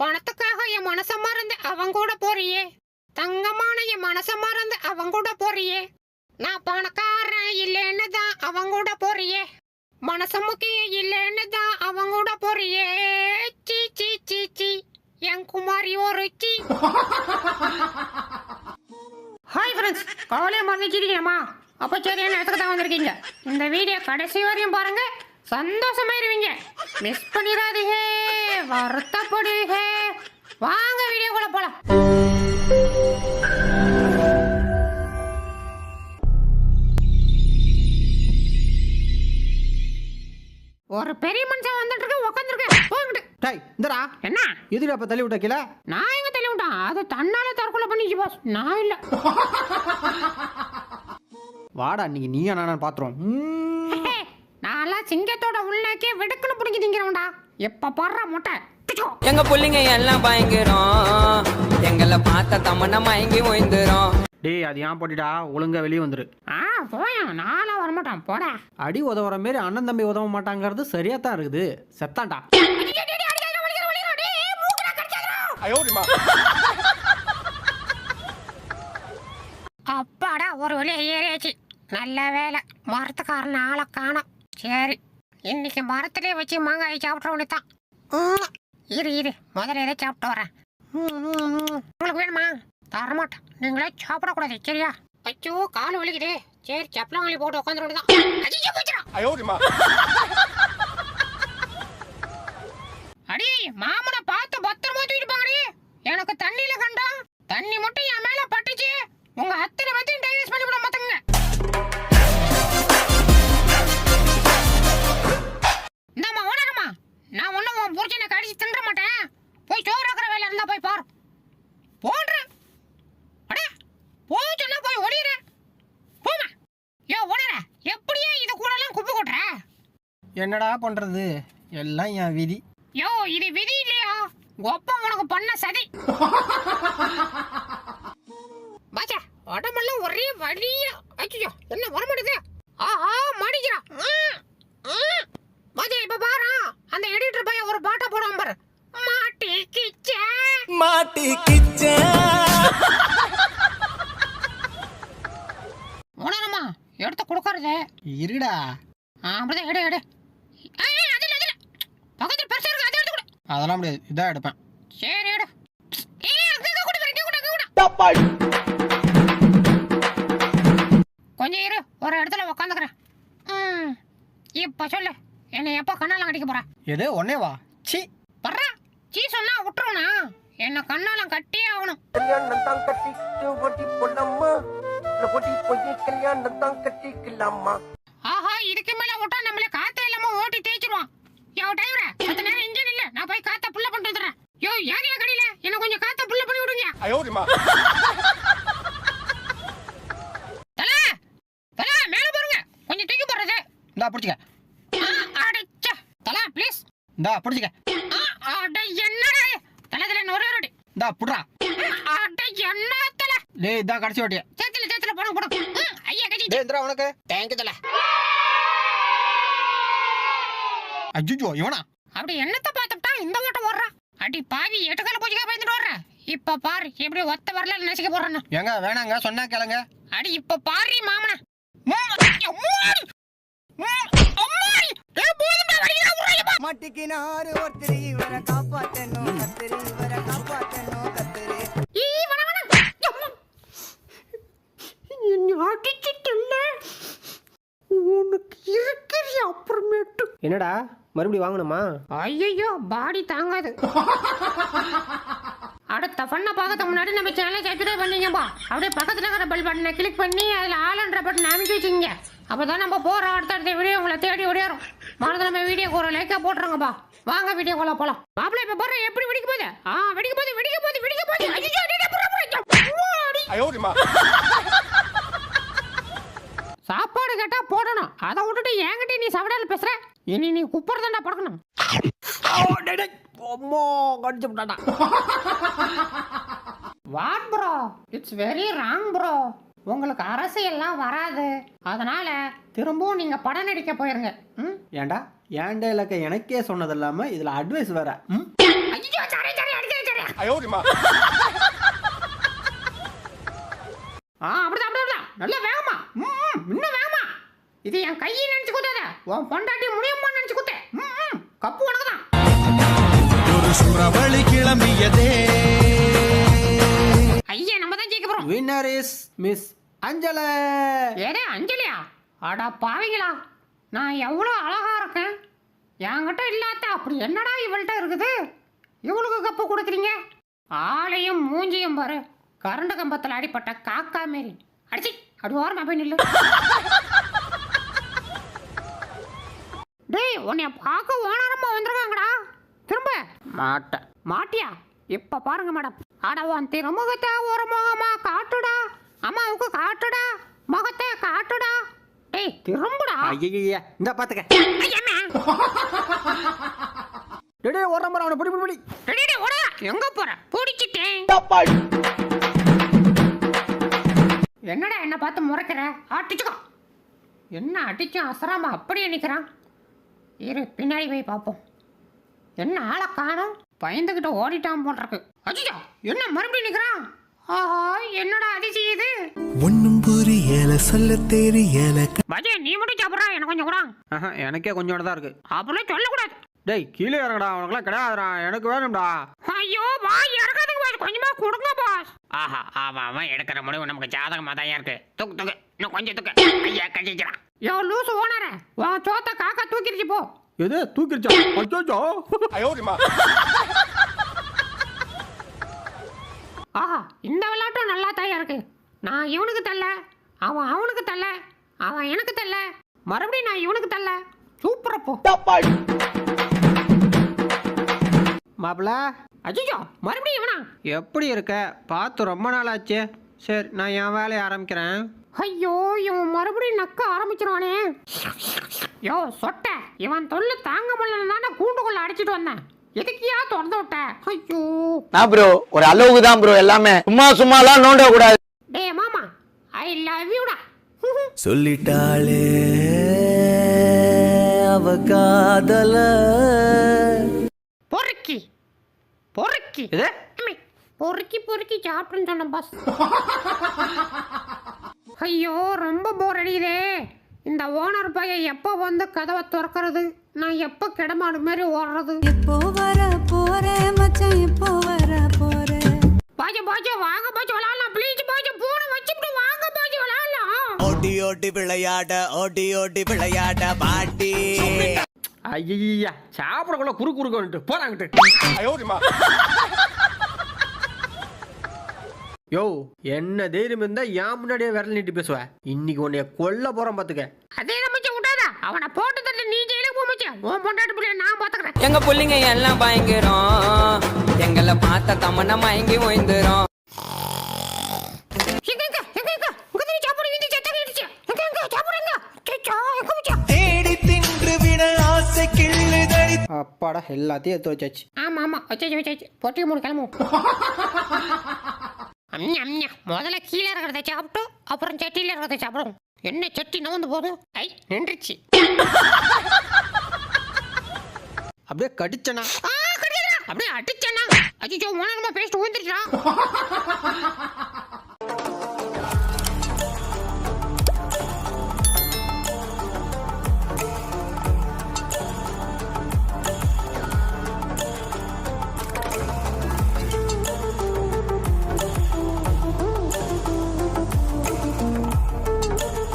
பணத்துக்காக என் மனச மறந்து அவங்க கூட போறியே. தங்கமான என் மனச மறந்து அவங்க கூட போறியே. நான் பணக்காரன் இல்லைன்னு தான் அவங்க கூட போறியே. மனச முக்கியம் இல்லைன்னு தான் அவங்க கூட போறியே. சீ சீ சீ சீ. என் குமாரி ஒரு சீ. ஹாய் ஃப்ரெண்ட்ஸ் கவலையை மறந்துச்சிருக்கீங்கம்மா அப்போ சரியான இடத்துக்கு தான் வந்திருக்கீங்க? இந்த வீடியோ கடைசி வரையும் பாருங்க. சந்தோஷமாயிருவீங்க. மிஸ் பண்ணிடாதீங்க. வருத்தப்படுவீங்க வாங்க வீடியோக்குள்ள போலாம். ஒரு பெரிய மனுஷன் வந்துட்டு இருக்கு உட்காந்துருக்கேன் போங்கிட்டு டேய் இந்தடா. என்ன? எதுல அப்ப தள்ளி விட்ட கீழே? நான் எங்க தள்ளி விட்டான்? அது தன்னால தற்கொலை பண்ணிச்சு பாஸ் நான் இல்ல. வாடா இன்னைக்கு நீ நான் பாத்துறோம். நான்லாம் சிங்கத்தோட உள்நாக்கே வெடுக்குன்னு பிடிச்சி திங்கிறவன்டா எப்ப பாடுற முட்டை. எங்க புள்ளைங்க எல்லாம் பயங்கரம். எங்களை பார்த்த தமன்னா மயங்கி ஓய்ந்துரும். டேய் அது ஏன் போட்டிடா ஒழுங்கா வெளியே வந்துரு. ஆ போயேன். நான்லாம் வரமாட்டான். போடா. அடி உதவுற மாரி அண்ணன் தம்பி உதவ மாட்டாங்கிறது சரியா தான் இருக்குது. செத்தான்டா. அப்பாடா ஒரு வழியா ஏறியாச்சு. நல்ல வேலை. மரத்துக்காரன் ஆளை காணோம். சரி. இன்னைக்கு மரத்திலே வச்சு மாங்காயை சாப்பிட்ற வேண்டியதான் இரு இரு. முதல்ல இதை சாப்பிட்டு வரேன். உங்களுக்கு வேணுமா? தரமாட்டேன். நீங்களே சாப்பிடக்கூடாது சரியா? அச்சோ கால் வலிக்குதே. சரி செப்பலாங்களி போட்டு உட்காந்துட வேண்டியதான் உன் புருஷனை கடிச்சு தின்ற மாட்டேன். போய் சோறு ஆக்குற வேலை இருந்தா போய் பாரு. போடுறேன் அடே போய் சொன்னா போய் ஒடிற போமா யோ ஓனர எப்படியே இது கூடலாம் குப்பை கொட்டுற? என்னடா பண்றது? எல்லாம் என் விதி. யோ இது விதி இல்லையா? ஒப்பம் உனக்கு பண்ண சதி. பாச்சா உடம்பெல்லாம் ஒரே வலியா. ஐயோ என்ன வர மாட்டேது ஆஹா மாடிக்கிறா. பாச்சா இப்ப பாரு. அந்த எடிட்டர் பையன் ஒரு பாட்டை போடுவான் பாரு. மாட்டி கிச்சே. மாட்டி கிச்சன் உணரமா எடுத்து கொடுக்கறது. இருடா. அப்படிதான் எடு எடு. அதுல அதுல. பக்கத்துல பெருசா இருக்கு அதை எடுத்து கொடு. அதெல்லாம் முடியாது இதான் எடுப்பேன். சரி எடு. கொஞ்சம் இரு ஒரு இடத்துல உக்காந்துக்கிறேன். இப்ப சொல்லு. என்னை எப்போ கண்ணாலம் கட்டிக்க போற? எது ஒன்னே வா. சி. பர்றா சீ சொன்னா விட்டுருவனா? என்ன கண்ணாலம் கட்டியே ஆகணும். கல்யாணம் தான் கட்டிட்டு ஓட்டி போடலாமா ஓட்டி போய் கல்யாணம் தான் கட்டிக்கலாமா ஆஹா இதுக்கு மேல விட்டா நம்மள காத்த இல்லாம ஓட்டி தேய்ச்சிருவான். யோ டிரைவரே பத்து நேரம் இன்ஜின் இல்ல நான் போய் காத்த புள்ள பண்ணிட்டு வந்துடுறேன். யோ யார் யா கடையில? என்ன கொஞ்சம் காத்த புள்ள பண்ணி விடுங்க. தல தல மேல பாருங்க கொஞ்சம் தூக்கி போடுறது. இந்தா பிடிச்சிக்க. இந்தா பிடிச்சிக்க. அட என்னடா இது? தல தல நொறு நொறு இந்தா புட்றா. அட என்ன தல? டேய் இதான் கடைசி ஓட்டிய சேத்துல சேத்துல ஐயா டேய் இந்தா உனக்கு. தேங்க்யூ தல. அஜுஜோ இவனா? அப்படி என்னத்த பார்த்துட்டா இந்த ஓட்டம் ஓடுறா. அடி பாவி எட்டுக்கால பூஜைக்கா பயந்துட்டு ஓடுற. இப்ப பாரு எப்படி ஒத்த வரல நசிக்க போடுறேன்னு ஏங்க வேணாங்க சொன்னா கேளுங்க. அடி இப்ப பாரு மாமன. மாட்டிக்கினாரு ஒருத்தர் இவரை காப்பாத்தணும் கத்திரி இவரை காப்பாத்தணும் கத்திரி என்னடா மறுபடியும் வாங்கணுமா? ஐயோ பாடி தாங்காது. அடுத்த பண்ண பார்க்கறதுக்கு முன்னாடி நம்ம சேனலை சப்ஸ்கிரைப் பண்ணீங்கப்பா. அப்படியே பக்கத்துல இருக்கிற பெல் பட்டனை கிளிக் பண்ணி அதுல ஆளுன்ற பட்டன் அமைச்சு வச்சுங்க அப்பதான் நம்ம போற அடுத்தடுத்த வீடியோ உங்களை தேடி ஓடியாரும். மறந்து நம்ம வீடியோக்கு ஒரு லைக்கா போட்டுருங்கப்பா வாங்க வீடியோக்குள்ள போலாம். மாப்பிள்ளை இப்ப போற எப்படி வெடிக்க போகுது? ஆ வெடிக்க போகுது வெடிக்க போகுது வெடிக்க போகுது. ஐயோ அடி, புறா, புறா, அடி. சாப்பாடு கேட்டா போடணும். அதை விட்டுட்டு என்கிட்ட நீ சவடால பேசுற? இனி நீ குப்புறதாண்டா பறக்கணும். அம்மா கடிச்சு விட்டாடா what bro it's very wrong bro உங்களுக்கு அரசியல்லாம் வராது. அதனால திரும்பவும் நீங்க படம் நடிக்க போயிருங்க. ம்? ஏன்டா ஏன்டா இலக்க? எனக்கே சொன்னது இல்லாம இதுல அட்வைஸ் வேற. ஆ அப்படிதான் அப்படிதான் நல்லா வேகமா. ம் இன்னும் வேகமா. இது என் கையை நினைச்சு குத்தாத. உன் பொண்டாட்டி முடியுமா நினைச்சு குத்த. ம் கப்பு உனக்கு தான் ஒரு சுறவழி கிளம்பியதே. ஐயா நம்ம தான் ஜெயிக்க போறோம். வின்னர் இஸ் மிஸ் அஞ்சல. ஏடே அஞ்சலியா? அடா பாவிங்களா நான் எவ்வளோ அழகா இருக்கேன். என்கிட்ட இல்லாத அப்படி என்னடா இவள்கிட்ட இருக்குது? இவளுக்கு கப்பு கொடுக்குறீங்க? ஆளையும் மூஞ்சியும் பாரு. கரண்ட் கம்பத்தில் அடிப்பட்ட காக்கா மாரி. அடிச்சி அப்படி ஓரமா போய் நில்லு. டேய் உன்னைய பார்க்க ஓனரமா வந்திருக்காங்கடா. திரும்ப. மாட்டேன் மாட்டியா? இப்ப பாருங்க மேடம். அட உன் திருமுகத்தை ஒரு முகமா காட்டுடா. அம்மாவுக்கு காட்டுடா. முகத்தை காட்டுடா. டேய் திரும்புடா. ஐயா இந்த பாத்துக்க. டேய், ஓடுற மாதிரி அவனை பிடி பிடி பிடி. டேய், ஓடுடா. எங்க போற? பிடிச்சிட்டேன். என்னடா என்ன பார்த்து முறைக்கிற? அடிச்சுக்கோ என்ன அடிச்சும் அசராம அப்படியே நிக்கிறான். இரு பின்னாடி போய் பார்ப்போம். என்ன ஆளை காணோம்? பயந்துகிட்டு ஓடிட்டான் போட்டிருக்கு அஜிஜா என்ன மறுபடியும் நிக்கிறான்? ஆஹா என்னடா அதிசயம் இது? ஒன்னும் சொல்ல தெரியல நீ மட்டும் சாப்பிட்றா எனக்கு கொஞ்சம் கூட. ஆஹா எனக்கே கொஞ்சோட தான் இருக்கு. அப்படிலாம் சொல்லக்கூடாது. டேய் கீழே இறங்கடா அவனுக்குலாம் கிடையாதுடா எனக்கு வேணும்டா. ஐயோ வா இறக்காதுங்க பாஸ் கொஞ்சமா கொடுங்க பாஸ் ஆஹா அவன் அவன் எடுக்கிற முடிவு நமக்கு ஜாதகமா தான் இருக்கு. தூக்கு தூக்கு இன்னும் கொஞ்சம் தூக்கு. ஐயா கழிக்கிறான் யோ லூசு ஓனர உன் சோத்த காக்கா தூக்கிடுச்சு போ. எது தூக்கிருச்சா? அச்சோ ஆஹா இந்த விளையாட்டும் நல்லா தான் இருக்கு. நான் இவனுக்கு தள்ள அவன் அவனுக்கு தள்ள அவன் எனக்கு தள்ள மறுபடியும் நான் இவனுக்கு தள்ள சூப்பரா போ. மாப்பிள. அஜிஜோ மறுபடியும் இவனா? எப்படி இருக்க? பார்த்து ரொம்ப நாள் ஆச்சு சரி நான் என் வேலையை ஆரம்பிக்கிறேன். ஐயோ இவன் மறுபடியும் நக்க ஆரம்பிச்சிருவானே. யோ சொட்ட. இவன் தொல்லை தாங்க முடியல தானே கூண்டுக்குள்ள அடிச்சிட்டு வந்தேன். எதுக்கியா திறந்து விட்ட? ஐயோ. நான் ப்ரோ ஒரு அளவுக்கு தான் ப்ரோ எல்லாமே. சும்மா சும்மாலாம் நோண்ட கூடாது டே மாமா ஐ லவ் யூடா சொல்லிட்டாளே அவ காதல. பொறுக்கி பொறுக்கி. இது பொறுக்கி பொறுக்கி சாப்பிட்டுன்னு சொன்ன பாஸ் ஐயோ ரொம்ப போர் அடிக்குதே. இந்த ஓனர் பையன் எப்போ வந்து கதவை திறக்கிறது? நான் எப்போ கிடமாடு மாதிரி ஓடுறது? எப்போ வர போற மச்சான் எப்போ வர போற? பாஜ பாஜ வாங்க பாஜ விளாடலாம் ப்ளீஸ் பாஜ போன வச்சுட்டு வாங்க பாஜ விளாடலாம் ஓடி ஓடி விளையாட ஓடி ஓடி விளையாட பாட்டி ஐயா சாப்பிடக்குள்ள குறு குறுக்கு வந்துட்டு போறாங்கிட்டு யோ என்ன தைரியம் இருந்தா என் முன்னாடியே விரல் நீட்டி பேசுவ இன்னைக்கு உன்னைய கொல்ல போறேன் பாத்துக்க அதே மச்ச விட்டாத அவனை போட்டு தட்டு நீ ஜெயிலுக்கு போ மச்சான் உன் பொண்டாட்டி பிள்ளைய நான் பாத்துக்கிறேன் எங்க புள்ளைங்க எல்லாம் பயங்கரம் எங்களை பார்த்த தமன மயங்கி ஓய்ந்துரும் அப்பாடா எல்லாத்தையும் எடுத்து வச்சாச்சு. ஆமா ஆமா. வச்சாச்சு வச்சாச்சு. பொட்டி மூணு கிளம்பும் அம்யா அம்யா முதல்ல கீழே இருக்கிறத சாப்பிட்டு அப்புறம் சட்டியில இருக்கிறத சாப்பிடும் என்ன சட்டி நவந்து போகுது? ஐ நின்றுச்சு. அப்படியே கடிச்சனா. அப்படியே அடிச்சேன்னா அஜிஜோ ஓனரமா பேசிட்டு ஊந்துருச்சான்